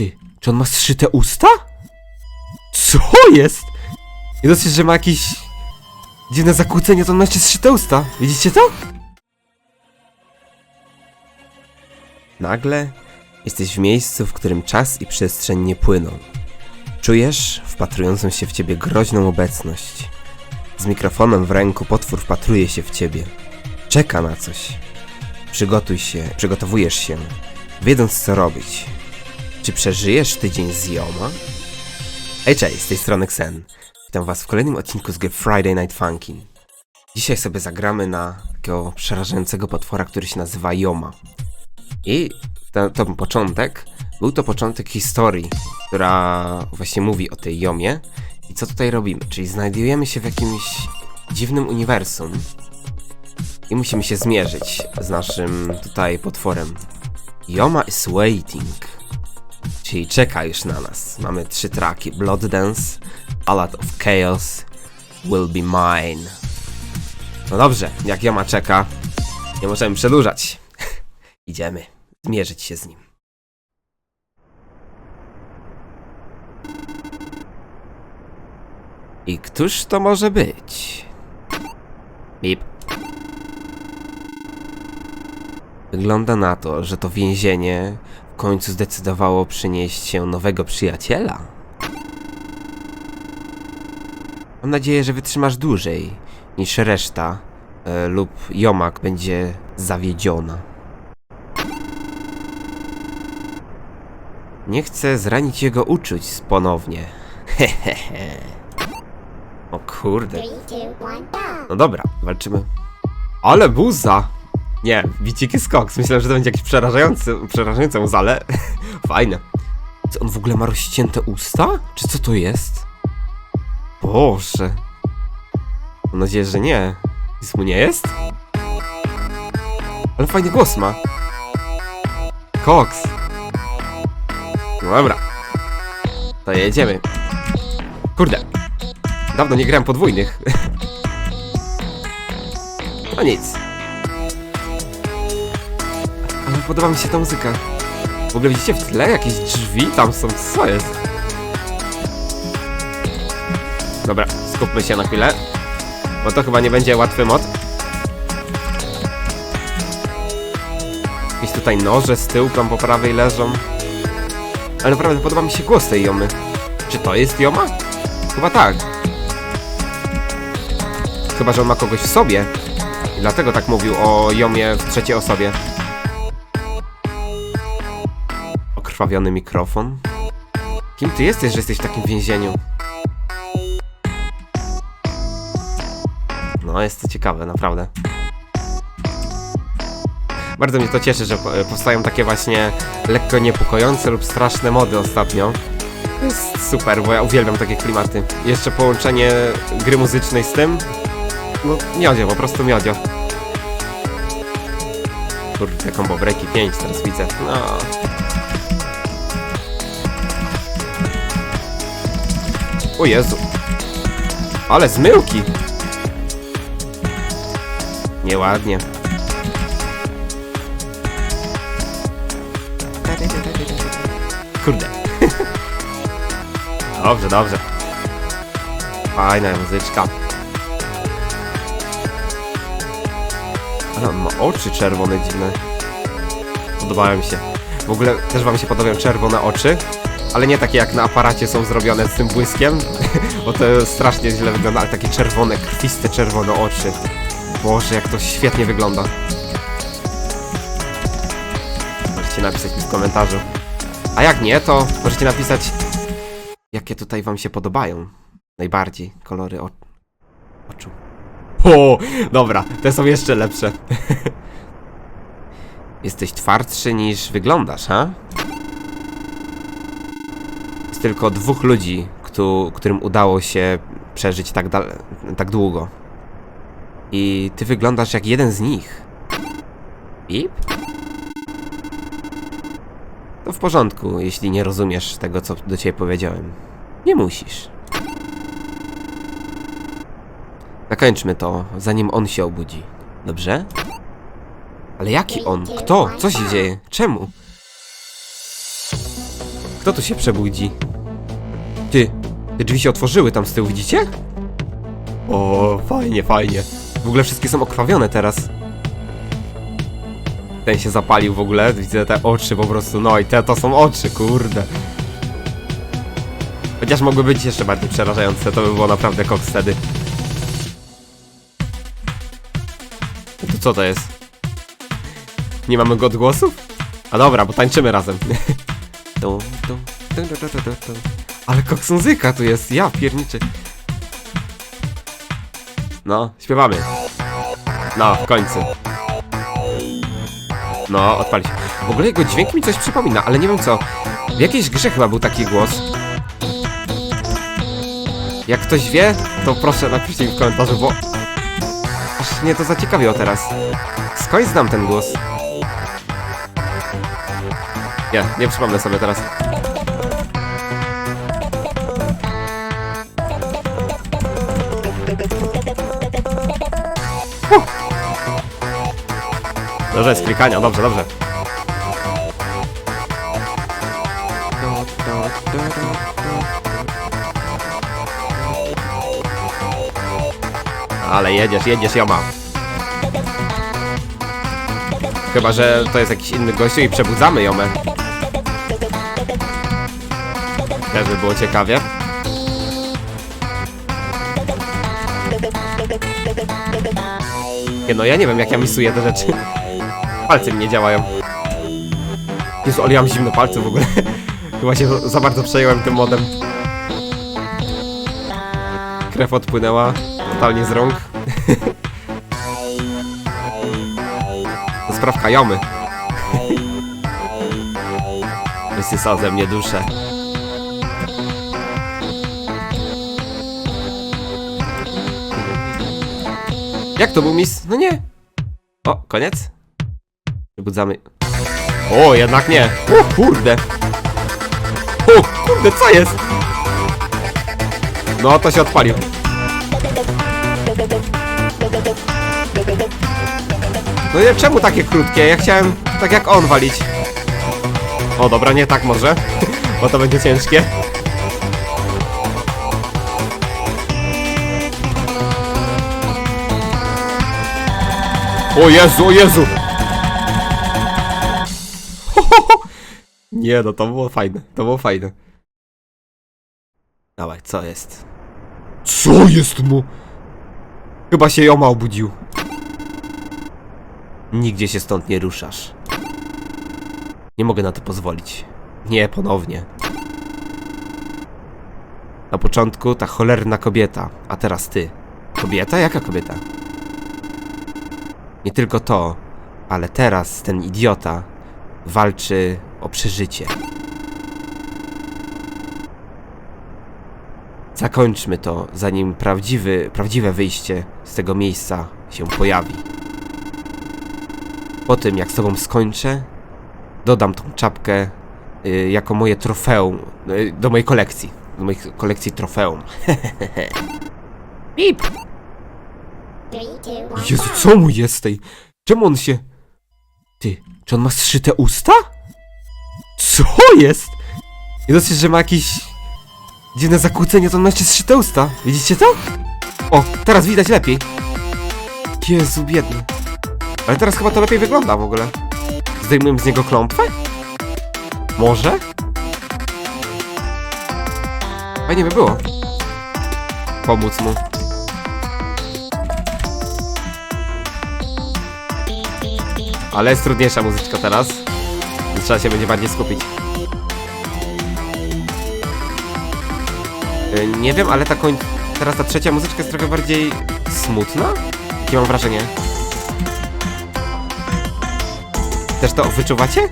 Ty, czy on ma zszyte usta? Co jest? Nie dosyć, że ma jakieś dziwne zakłócenie, to on ma jeszcze zszyte usta. Widzicie to? Nagle jesteś w miejscu, w którym czas i przestrzeń nie płyną. Czujesz wpatrującą się w ciebie groźną obecność. Z mikrofonem w ręku potwór wpatruje się w ciebie. Czeka na coś. Przygotuj się, przygotowujesz się, wiedząc co robić. Czy przeżyjesz tydzień z Yoma? Hej, cześć, z tej strony Xen. Witam was w kolejnym odcinku z gry Friday Night Funkin'. Dzisiaj sobie zagramy na takiego przerażającego potwora, który się nazywa Yoma. I ten, to początek, był to początek historii, która właśnie mówi o tej Jomie. I co tutaj robimy? Czyli znajdujemy się w jakimś dziwnym uniwersum i musimy się zmierzyć z naszym tutaj potworem. Yoma is waiting. Czyli czeka już na nas. Mamy trzy traki: Blood Dance, A Lot of Chaos, Will Be Mine. No dobrze, jak Yoma czeka, nie możemy przedłużać. Idziemy zmierzyć się z nim. I któż to może być? Bip. Wygląda na to, że to więzienie w końcu zdecydowało przynieść się nowego przyjaciela. Mam nadzieję, że wytrzymasz dłużej niż reszta, e, lub Jomak będzie zawiedziona. Nie chcę zranić jego uczuć ponownie. Hehehe. o kurde. No dobra, walczymy. Ale buza! Nie, biciki skok. Myślałem, że to będzie jakiś przerażający, przerażający muz, ale fajne. Co, on w ogóle ma rozcięte usta? Czy co to jest? Boże. Mam nadzieję, że nie. Nic mu nie jest? Ale fajny głos ma. Koks. No dobra. To jedziemy. Kurde. Dawno nie grałem podwójnych. No nic. Podoba mi się ta muzyka. W ogóle widzicie w tle jakieś drzwi tam są, co jest? Dobra, skupmy się na chwilę. Bo to chyba nie będzie łatwy mod. Jakieś tutaj noże z tyłu tam po prawej leżą. Ale naprawdę podoba mi się głos tej Jomy. Czy to jest Joma? Chyba tak. Chyba, że on ma kogoś w sobie. I dlatego tak mówił o Jomie w trzeciej osobie. Okrwawiony mikrofon. Kim ty jesteś, że jesteś w takim więzieniu? No, jest to ciekawe, naprawdę. Bardzo mnie to cieszy, że po- powstają takie właśnie lekko niepokojące lub straszne mody ostatnio. To jest super, bo ja uwielbiam takie klimaty. Jeszcze połączenie gry muzycznej z tym. No, miodzio, po prostu miodzio. Kurde, combo breaki 5 teraz widzę. No. O Jezu. Ale zmyłki. Nieładnie. Kurde. Dobrze, dobrze. Fajna muzyczka. Ale on ma oczy czerwone dziwne. Podobają mi się. W ogóle też wam się podobają czerwone oczy. Ale nie takie jak na aparacie są zrobione z tym błyskiem. Bo to strasznie źle wygląda, ale takie czerwone, krwiste czerwone oczy. Boże, jak to świetnie wygląda. Możecie napisać mi w komentarzu. A jak nie, to możecie napisać, jakie tutaj wam się podobają. Najbardziej kolory o... oczu. O, dobra, te są jeszcze lepsze. Jesteś twardszy niż wyglądasz, ha? Tylko dwóch ludzi, któ- którym udało się przeżyć tak, tak długo. I ty wyglądasz jak jeden z nich. Pip? To w porządku, jeśli nie rozumiesz tego, co do ciebie powiedziałem. Nie musisz. Zakończmy to, zanim on się obudzi. Dobrze? Ale jaki on? Kto? Co się dzieje? Czemu? Kto tu się przebudzi? Te drzwi się otworzyły tam z tyłu, widzicie? O, fajnie, fajnie. W ogóle wszystkie są okrwawione teraz. Ten się zapalił w ogóle, widzę te oczy po prostu, no i te to są oczy, kurde. Chociaż mogły być jeszcze bardziej przerażające, to by było naprawdę koks wtedy. To co to jest? Nie mamy go odgłosów? A dobra, bo tańczymy razem. Ale koks muzyka tu jest, ja pierniczy. No, śpiewamy. No, w końcu. No, odpalić. W ogóle jego dźwięk mi coś przypomina, ale nie wiem co. W jakiejś grze chyba był taki głos. Jak ktoś wie, to proszę napiszcie mi w komentarzu, bo... Aż mnie to zaciekawiło teraz. Skąd znam ten głos? Nie, nie przypomnę sobie teraz. Dobrze, jest klikania, dobrze, dobrze. Ale jedziesz, jedziesz, Joma. Chyba, że to jest jakiś inny gościu i przebudzamy Jomę. Też by było ciekawie. Nie no, ja nie wiem jak ja misuję te rzeczy. Palce mi nie działają. Jezu, ale ja mam zimne palce w ogóle. Chyba się za bardzo przejąłem tym modem. Krew odpłynęła totalnie z rąk. Sprawka Jomy. Wysysa ze mnie duszę. Jak to był mis? No nie. O, koniec? Wybudzamy. O, jednak nie. O, kurde. O, kurde, co jest? No, to się odpalił. No nie, czemu takie krótkie? Ja chciałem tak jak on walić. O, dobra, nie tak może. Bo to będzie ciężkie. O Jezu, o Jezu! Nie no, to było fajne, to było fajne. Dawaj, co jest? Co jest mu? Chyba się Joma obudził. Nigdzie się stąd nie ruszasz. Nie mogę na to pozwolić. Nie, ponownie. Na początku ta cholerna kobieta, a teraz ty. Kobieta? Jaka kobieta? Nie tylko to, ale teraz ten idiota walczy przeżycie. Zakończmy to, zanim prawdziwy, prawdziwe wyjście z tego miejsca się pojawi. Po tym, jak z tobą skończę, dodam tą czapkę y, jako moje trofeum y, do mojej kolekcji. Do mojej kolekcji trofeum. Pip! Jezu, co mu jest tej? Czemu on się... Ty, czy on ma zszyte usta? Co jest? Nie dosyć, że ma jakieś dziwne zakłócenie, to on ma jeszcze zszyte usta. Widzicie to? O, teraz widać lepiej. Jezu, biedny. Ale teraz chyba to lepiej wygląda w ogóle. Zdejmujemy z niego klątwę? Może? Fajnie by było. Pomóc mu. Ale jest trudniejsza muzyczka teraz. Więc Trzeba się będzie bardziej skupić. Y, Nie wiem, ale ta koń... teraz ta trzecia muzyczka jest trochę bardziej smutna? Takie mam wrażenie. Też to wyczuwacie?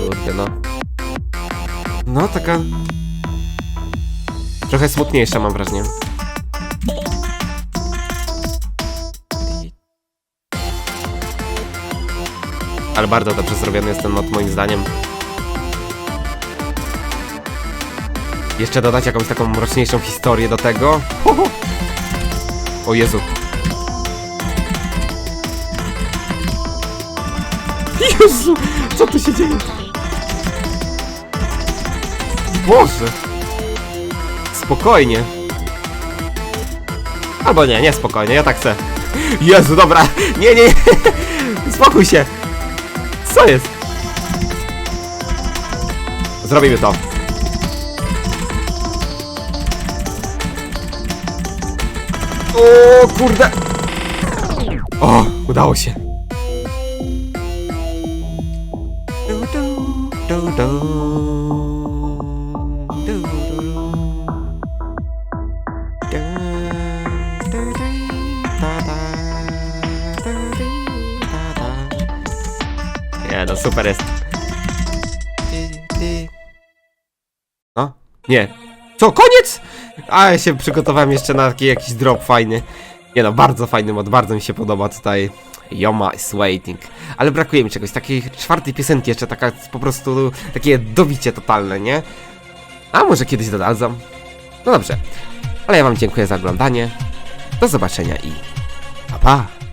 Kurde no. No, taka... Trochę smutniejsza mam wrażenie. Ale bardzo dobrze zrobiony jest ten mod moim zdaniem. Jeszcze dodać jakąś taką mroczniejszą historię do tego. O Jezu. Jezu, co tu się dzieje? Boże. Spokojnie. Albo nie, nie spokojnie, ja tak chcę. Jezu, dobra. Nie, nie. Spokój się. Co jest? Zrobimy to. O kurde. O, udało się. Super jest. No? Nie. Co, koniec? A, ja się przygotowałem jeszcze na taki jakiś drop fajny. Nie no, bardzo fajny mod, bardzo mi się podoba tutaj. Yoma is waiting. Ale brakuje mi czegoś, takiej czwartej piosenki jeszcze, taka po prostu, takie dobicie totalne, nie? A może kiedyś dodadzą? No dobrze. Ale ja wam dziękuję za oglądanie. Do zobaczenia i pa pa!